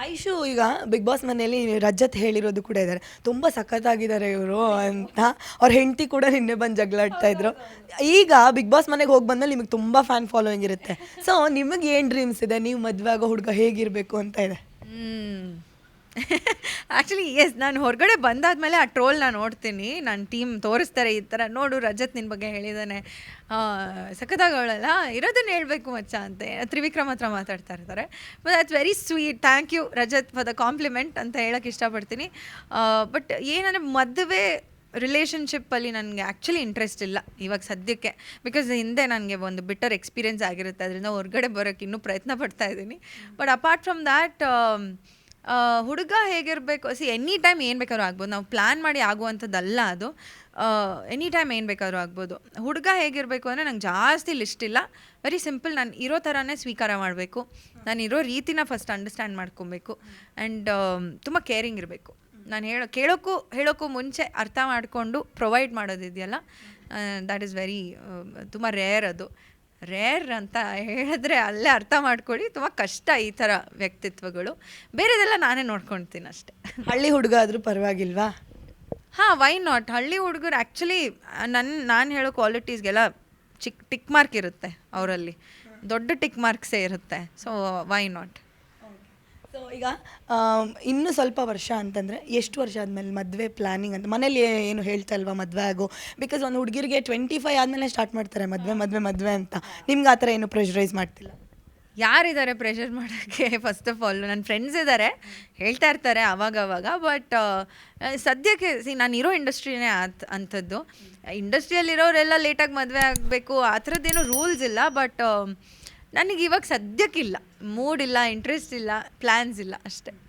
ಐಶು ಈಗ big boss ಮನೆಯಲ್ಲಿ ರಜತ್ ಹೇಳಿರೋದು ಕೂಡ ಇದ್ದಾರೆ. ತುಂಬ ಸಖತ್ತಾಗಿದ್ದಾರೆ ಇವರು ಅಂತ. ಅವ್ರ ಹೆಂಡತಿ ಕೂಡ ನಿನ್ನೆ ಬಂದು ಜಗಳಾಡ್ತಾ ಇದ್ರು. ಈಗ ಬಿಗ್ ಬಾಸ್ ಮನೆಗೆ ಹೋಗಿ ಬಂದ್ಮೇಲೆ ನಿಮಗೆ ತುಂಬ ಫ್ಯಾನ್ ಫಾಲೋಯಿಂಗ್ ಇರುತ್ತೆ. ಸೊ ನಿಮಗೆ ಏನು ಡ್ರೀಮ್ಸ್ ಇದೆ? ನೀವು ಮದುವೆ ಆಗೋ ಹುಡುಗ ಹೇಗಿರಬೇಕು ಅಂತ ಇದೆ. ಆ್ಯಕ್ಚುಲಿ ಎಸ್ ನಾನು ಹೊರಗಡೆ ಬಂದಾದಮೇಲೆ ಆ ಟ್ರೋಲ್ ನಾನು ನೋಡ್ತೀನಿ. ನನ್ನ ಟೀಮ್ ತೋರಿಸ್ತಾರೆ ಈ ಥರ ನೋಡು, ರಜತ್ ನಿನ್ನ ಬಗ್ಗೆ ಹೇಳಿದ್ದಾನೆ ಸಖತ್ತಾಗವಳಲ್ಲ ಇರೋದನ್ನು ಹೇಳಬೇಕು ಮಚ್ಚ ಅಂತ. ತ್ರಿವಿಕ್ರಮ್ ಹತ್ರ ಮಾತಾಡ್ತಾ ಇರ್ತಾರೆ. But that's very sweet thank you Rajat for the compliment ಅಂತ ಹೇಳೋಕ್ಕೆ ಇಷ್ಟಪಡ್ತೀನಿ. ಬಟ್ ಏನಂದರೆ ಮದುವೆ ರಿಲೇಷನ್ಶಿಪ್ಪಲ್ಲಿ ನನಗೆ ಆ್ಯಕ್ಚುಲಿ ಇಂಟ್ರೆಸ್ಟ್ ಇಲ್ಲ ಇವಾಗ ಸದ್ಯಕ್ಕೆ. ಬಿಕಾಸ್ ಹಿಂದೆ ನನಗೆ ಒಂದು ಬಿಟ್ಟರ್ ಎಕ್ಸ್ಪೀರಿಯನ್ಸ್ ಆಗಿರುತ್ತೆ. ಅದರಿಂದ ಹೊರಗಡೆ ಬರೋಕ್ಕೆ ಇನ್ನೂ ಪ್ರಯತ್ನ ಪಡ್ತಾ ಇದ್ದೀನಿ. ಬಟ್ ಅಪಾರ್ಟ್ ಫ್ರಮ್ ದ್ಯಾಟ್ ಹುಡುಗ ಹೇಗಿರಬೇಕು? ಸಿ ಎನಿ ಟೈಮ್ ಏನು ಬೇಕಾದ್ರೂ ಆಗ್ಬೋದು. ನಾವು ಪ್ಲ್ಯಾನ್ ಮಾಡಿ ಆಗುವಂಥದ್ದಲ್ಲ ಅದು. ಎನಿ ಟೈಮ್ ಏನು ಬೇಕಾದ್ರೂ ಆಗ್ಬೋದು. ಹುಡುಗ ಹೇಗಿರಬೇಕು ಅಂದರೆ ನಂಗೆ ಜಾಸ್ತಿ ಲಿಸ್ಟ್ ಇಲ್ಲ. ವೆರಿ ಸಿಂಪಲ್ ನಾನು ಇರೋ ಥರನೇ ಸ್ವೀಕಾರ ಮಾಡಬೇಕು. ನಾನು ಇರೋ ರೀತಿನ ಫಸ್ಟ್ ಅಂಡರ್ಸ್ಟ್ಯಾಂಡ್ ಮಾಡ್ಕೊಬೇಕು. ಆ್ಯಂಡ್ ತುಂಬ ಕೇರಿಂಗ್ ಇರಬೇಕು. ನಾನು ಹೇಳೋ ಕೇಳೋಕ್ಕೂ ಹೇಳೋಕ್ಕೂ ಮುಂಚೆ ಅರ್ಥ ಮಾಡಿಕೊಂಡು ಪ್ರೊವೈಡ್ ಮಾಡೋದಿದೆಯಲ್ಲ? ದ್ಯಾಟ್ ಈಸ್ ವೆರಿ ತುಂಬ ರೇರ್ ಅದು. ರೇರ್ ಅಂತ ಹೇಳಿದ್ರೆ ಅಲ್ಲೇ ಅರ್ಥ ಮಾಡ್ಕೊಳ್ಳಿ. ತುಂಬ ಕಷ್ಟ ಈ ಥರ ವ್ಯಕ್ತಿತ್ವಗಳು. ಬೇರೆದೆಲ್ಲ ನಾನೇ ನೋಡ್ಕೊಳ್ತೀನಿ ಅಷ್ಟೆ. ಹಳ್ಳಿ ಹುಡುಗ ಆದರೂ ಪರವಾಗಿಲ್ವಾ? ಹಾಂ ವೈ ನಾಟ್ ಹಳ್ಳಿ ಹುಡುಗರು ಆ್ಯಕ್ಚುಲಿ ನನ್ನ ನಾನು ಹೇಳೋ ಕ್ವಾಲಿಟೀಸ್ಗೆಲ್ಲ ಚಿಕ್ ಟಿಕ್ ಮಾರ್ಕ್ ಇರುತ್ತೆ ಅವರಲ್ಲಿ. ದೊಡ್ಡ ಟಿಕ್ ಮಾರ್ಕ್ಸೇ ಇರುತ್ತೆ. ಸೊ ವೈ ನಾಟ್ ಸೊ ಈಗ ಇನ್ನೂ ಸ್ವಲ್ಪ ವರ್ಷ ಅಂತಂದರೆ ಎಷ್ಟು ವರ್ಷ ಆದಮೇಲೆ ಮದುವೆ ಪ್ಲಾನಿಂಗ್ ಅಂತ, ಮನೇಲಿ ಏನು ಹೇಳ್ತಾ ಇಲ್ವಾ ಮದುವೆ ಆಗೋ? ಬಿಕಾಸ್ ಒಂದು ಹುಡುಗಿರಿಗೆ ಟ್ವೆಂಟಿ ಫೈವ್ ಆದಮೇಲೆ ಸ್ಟಾರ್ಟ್ ಮಾಡ್ತಾರೆ, ಮದುವೆ ಮದುವೆ ಮದುವೆ ಅಂತ. ನಿಮ್ಗೆ ಆ ಥರ ಏನು ಪ್ರೆಷರೈಸ್ ಮಾಡ್ತಿಲ್ಲ? ಯಾರಿದ್ದಾರೆ ಪ್ರೆಷರ್ ಮಾಡೋಕ್ಕೆ? ಫಸ್ಟ್ ಆಫ್ ಆಲ್ ನನ್ನ ಫ್ರೆಂಡ್ಸ್ ಇದ್ದಾರೆ ಹೇಳ್ತಾ ಇರ್ತಾರೆ ಅವಾಗ ಅವಾಗ ಬಟ್ ಸದ್ಯಕ್ಕೆ ಸಿ ನಾನು ಇರೋ ಇಂಡಸ್ಟ್ರಿನೇ ಆತ್ ಅಂಥದ್ದು. ಇಂಡಸ್ಟ್ರಿಯಲ್ಲಿರೋರೆಲ್ಲ ಲೇಟಾಗಿ ಮದುವೆ ಆಗಬೇಕು, ಆ ಥರದ್ದೇನು ರೂಲ್ಸ್ ಇಲ್ಲ ಬಟ್ ನನಗೆ ಇವಾಗ ಸದ್ಯಕ್ಕಿಲ್ಲ ಮೂಡ್ ಇಲ್ಲ ಇಂಟ್ರೆಸ್ಟ್ ಇಲ್ಲ ಪ್ಲ್ಯಾನ್ಸ್ ಇಲ್ಲ ಅಷ್ಟೇ.